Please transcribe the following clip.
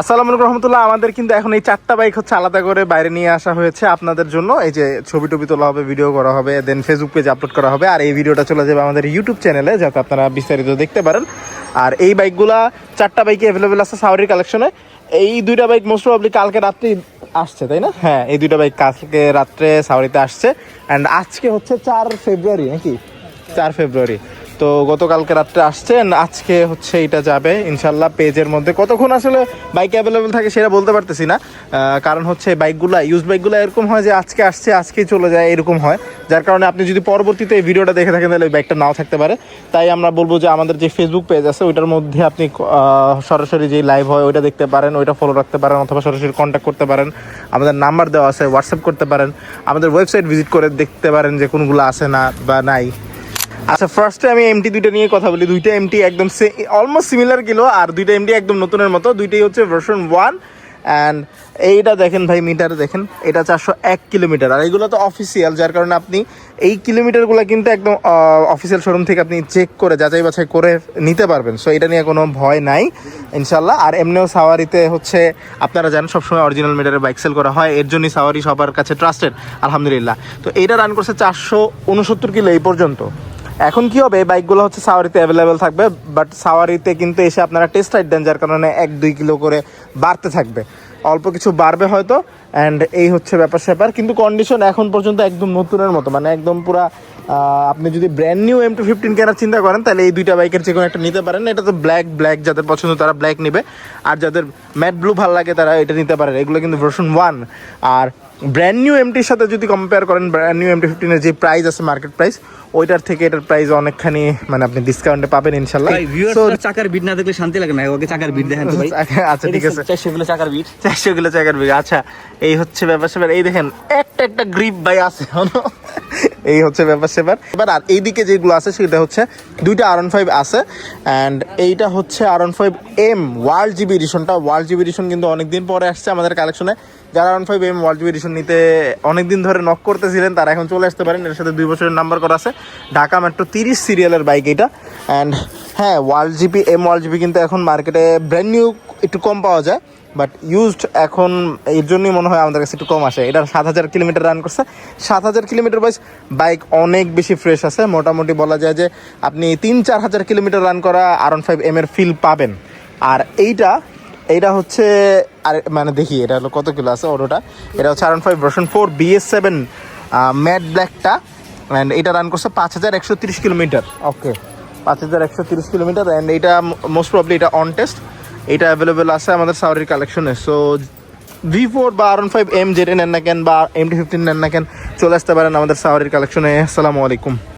আসসালামু আলাইকুম রহমতুল্লাহ। আমাদের কিন্তু এখন এই চারটা বাইক হচ্ছে আলাদা করে বাইরে নিয়ে আসা হয়েছে আপনাদের জন্য। এই যে ছবি টবি তোলা হবে ভিডিও করা হবে দেন ফেসবুক পেজে আপলোড করা হবে। আর এই ভিডিওটা চলে যাবে আমাদের ইউটিউব চ্যানেলে যাতে আপনারা বিস্তারিত দেখতে পারেন। আর এই বাইকগুলা চারটা বাইকে অ্যাভেলেবেল আছে সাউরির কালেকশনে এই দুইটা বাইক মোস্ট প্রবলি কালকে রাত্রি আসছে, তাই না? হ্যাঁ এই দুইটা বাইক কালকে রাত্রে সাউরিতে আসছে। অ্যান্ড আজকে হচ্ছে চার ফেব্রুয়ারি নাকি? চার ফেব্রুয়ারি তো গতকালকে রাত্রে আসছেন, আজকে হচ্ছে এটা যাবে। ইনশাল্লাহ পেজের মধ্যে। কতক্ষণ আসলে বাইক অ্যাভেলেবেল থাকে সেটা বলতে পারতেছি না। কারণ হচ্ছে বাইকগুলো ইউজ বাইকগুলো এরকম হয় যে আজকে আসছে, আজকেই চলে যায়, এরকম হয়। যার কারণে আপনি যদি পরবর্তীতে এই ভিডিওটা দেখে থাকেন, তাহলে ওই বাইকটা নাও থাকতে পারে। তাই আমরা বলব যে আমাদের যে ফেসবুক পেজ আছে, ওইটার মধ্যে আপনি সরাসরি যে লাইভ হয়, ওইটা দেখতে পারেন, ওইটা ফলো রাখতে পারেন, অথবা সরাসরি কন্ট্যাক্ট করতে পারেন। আমাদের নাম্বার দেওয়া আছে হোয়াটসঅ্যাপ করতে পারেন। আমাদের ওয়েবসাইট ভিজিট করে দেখতে পারেন যে কোনগুলো আছে না বা নাই। আচ্ছা ফার্স্টে আমি এমটি দুইটা নিয়ে কথা বলি। দুইটা এমটি একদম অলমোস্ট সিমিলার কিলো আর দুইটা এমটি একদম নতুনের মতো। দুইটাই হচ্ছে ভার্সন ওয়ান অ্যান্ড এইটা দেখেন ভাই মিটার দেখেন, এটা চারশো এক কিলোমিটার। আর এইগুলো তো অফিসিয়াল যার কারণে আপনি এই কিলোমিটারগুলো কিন্তু একদম অফিসিয়াল শোরুম থেকে আপনি চেক করে, যাচাই বাছাই করে নিতে পারবেন। সো এটা নিয়ে কোনো ভয় নাই ইনশাল্লাহ আর এমনিও সাওয়ারিতে হচ্ছে, আপনারা জানেন, সবসময় অরিজিনাল মিটারের বাইক সেল করা হয়। এর জন্যই সাওয়ারি সবার কাছে ট্রাস্টেড আলহামদুলিল্লাহ। তো এইটা রান করছে চারশো উনসত্তর কিলো এই পর্যন্ত। এখন কি হবে? এই বাইকগুলো হচ্ছে সাওয়ারিতে অ্যাভেলেবেল থাকবে বাট সাওয়ারিতে কিন্তু এসে আপনারা টেস্ট রাইড দেন, যার কারণে এক, দুই কিলো করে বাড়তে থাকবে। অল্প কিছু বাড়বে হয়তো অ্যান্ড এই হচ্ছে ব্যাপার স্যাপার। কিন্তু কন্ডিশন এখন পর্যন্ত একদম নতুনের মতো মানে একদম পুরা আপনি যদি brand new M two fifteen কেনার চিন্তা করেন, তাহলে এই দুইটা বাইকের যে কোনো একটা নিতে পারেন। এটা তো ব্ল্যাক ব্ল্যাক যাদের পছন্দ তারা ব্ল্যাক নেবে। আর যাদের ম্যাট ব্লু ভালো লাগে তারা এটা নিতে পারেন। এগুলো কিন্তু ভার্সন ওয়ান আর ব্র্যান্ড নিউ এমটির সাথে যদি কম্পেয়ার করেন ব্র্যান্ড নিউ এমটি ফিফটিনের যে প্রাইস আছে মার্কেট প্রাইস ওইটার থেকে এটার প্রাইস অনেকখানি মানে আপনি ডিসকাউন্টে পাবেন ইনশাল্লাহ। চাকার বিট না দেখলে শান্তি লাগে না ওকে চাকার বিট দেখেন ভাই। আচ্ছা ঠিক আছে। চারশো কিলো চাকার বিট চারশো কিলো চাকার বিট আচ্ছা এই হচ্ছে ব্যাপার স্যাপার এই দেখেন একটা একটা গ্রিপ ভাই আছে। এই হচ্ছে ব্যাপার সেবার এবার আর এইদিকে যেগুলো আছে, সেটা হচ্ছে দুইটা আর ফাইভ আছে অ্যান্ড এইটা হচ্ছে R five M World GP এডিশনটা world GB edition কিন্তু অনেকদিন পরে আসছে আমাদের কালেকশনে। যারা R five M World GP edition নিতে অনেকদিন ধরে নক করতেছিলেন, তারা এখন চলে আসতে পারেন। এর সাথে দুই বছরের নাম্বার করা আছে। ঢাকা মেট্রো তিরিশ সিরিয়ালের বাইক এটা। অ্যান্ড হ্যাঁ World GP M World GP কিন্তু এখন মার্কেটে ব্র্যান্ড নিউ একটু কম পাওয়া যায়। বাট ইউজড এখন এর জন্যই মনে হয় আমাদের কাছে একটু কম আসে। এটা সাত হাজার কিলোমিটার রান করছে। সাত হাজার কিলোমিটার বাইস বাইক অনেক বেশি ফ্রেশ আছে। মোটামুটি বলা যায় যে আপনি তিন চার হাজার কিলোমিটার রান করা আর ফাইভ এম এর ফিল পাবেন। আর এইটা এইটা হচ্ছে আর মানে দেখি এটা হলো কত কিলো আছে অটোটা? এটা হচ্ছে R five version four BS seven matte ব্ল্যাকটা অ্যান্ড এটা রান করছে পাঁচ হাজার একশো তিরিশ কিলোমিটার। ওকে পাঁচ হাজার একশো তিরিশ কিলোমিটার। অ্যান্ড এইটা মোস্ট প্রবলি এটা অন টেস্ট এটা অ্যাভেলেবেল আছে আমাদের সাউরির কালেকশনে সো ভি ফোর বা আর ফাইভ এম জেড নেন না কেন বা এম টি ফিফটিন নেন না কেন, চলে আসতে পারেন আমাদের সাউরির কালেকশনে আসসালামু আলাইকুম।